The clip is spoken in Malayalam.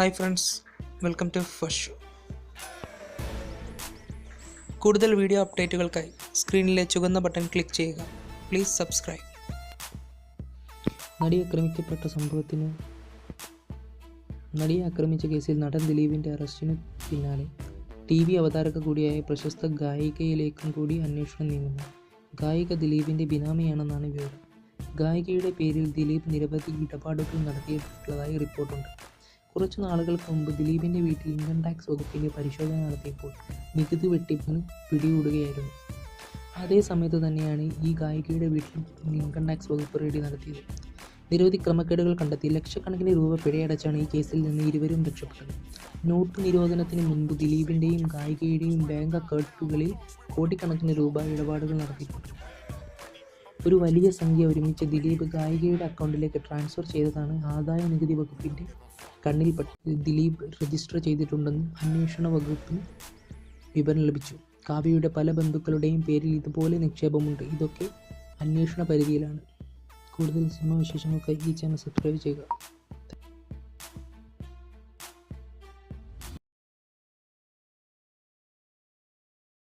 Hi friends welcome to first show കൂടുതൽ വീഡിയോ അപ്ഡേറ്റുകൾക്കായി സ്ക്രീനിലെ ചുവന്ന ബട്ടൺ ക്ലിക്ക് ചെയ്യുക. പ്ലീസ് സബ്സ്ക്രൈബ് നടി ആക്രമിക്കപ്പെട്ട സംഭവത്തിന് നടിയെ ആക്രമിച്ച കേസിൽ നടൻ ദിലീപിന്റെ അറസ്റ്റിന് പിന്നാലെ. ടി വി അവതാരക കൂടിയായ പ്രശസ്ത ഗായികയിലേക്കും കൂടി അന്വേഷണം നീങ്ങുന്നു. ഗായിക ദിലീപിന്റെ ബിനാമിയാണെന്നാണ് വിവരം. ഗായികയുടെ പേരിൽ ദിലീപ് നിരവധി ഇടപാടുകൾ നടത്തിയിട്ടുള്ളതായി റിപ്പോർട്ടുണ്ട്. കുറച്ചു നാളുകൾക്ക് മുമ്പ് ദിലീപിന്റെ വീട്ടിൽ ഇൻകം ടാക്സ് വകുപ്പിന്റെ പരിശോധന നടത്തിയപ്പോൾ നികുതി വെട്ടിപ്പിന് പിടികൂടുകയായിരുന്നു. അതേ സമയത്ത് തന്നെയാണ് ഈ ഗായികയുടെ വീട്ടിൽ ഇൻകം ടാക്സ് വകുപ്പ് റെയ്ഡ് നടത്തിയത്. നിരവധി ക്രമക്കേടുകൾ കണ്ടെത്തി ലക്ഷക്കണക്കിന് രൂപ പിഴയടച്ചാണ് ഈ കേസിൽ നിന്ന് ഇരുവരും രക്ഷപ്പെട്ടത്. നോട്ട് നിരോധനത്തിന് മുൻപ് ദിലീപിന്റെയും ഗായികയുടെയും ബാങ്ക് അക്കൗണ്ടുകളിൽ കോടിക്കണക്കിന് രൂപ ഇടപാടുകൾ നടത്തിയിട്ടുണ്ട്. ഒരു വലിയ സംഖ്യ ഒരുമിച്ച് ദിലീപ് ഗായികയുടെ അക്കൗണ്ടിലേക്ക് ട്രാൻസ്ഫർ ചെയ്തതാണ് ആദായ നികുതി വകുപ്പിന്റെ കണ്ണിൽപ്പെട്ട് ദിലീപ് രജിസ്റ്റർ ചെയ്തിട്ടുണ്ടെന്ന് അന്വേഷണ വകുപ്പിന് വിവരം ലഭിച്ചു. കാവ്യയുടെ പല ബന്ധുക്കളുടെയും പേരിൽ ഇതുപോലെ നിക്ഷേപമുണ്ട്. ഇതൊക്കെ അന്വേഷണ പരിധിയിലാണ്. കൂടുതൽ സിനിമ വിശേഷങ്ങൾക്കായി ഈ ചാനൽ സബ്സ്ക്രൈബ് ചെയ്യുക.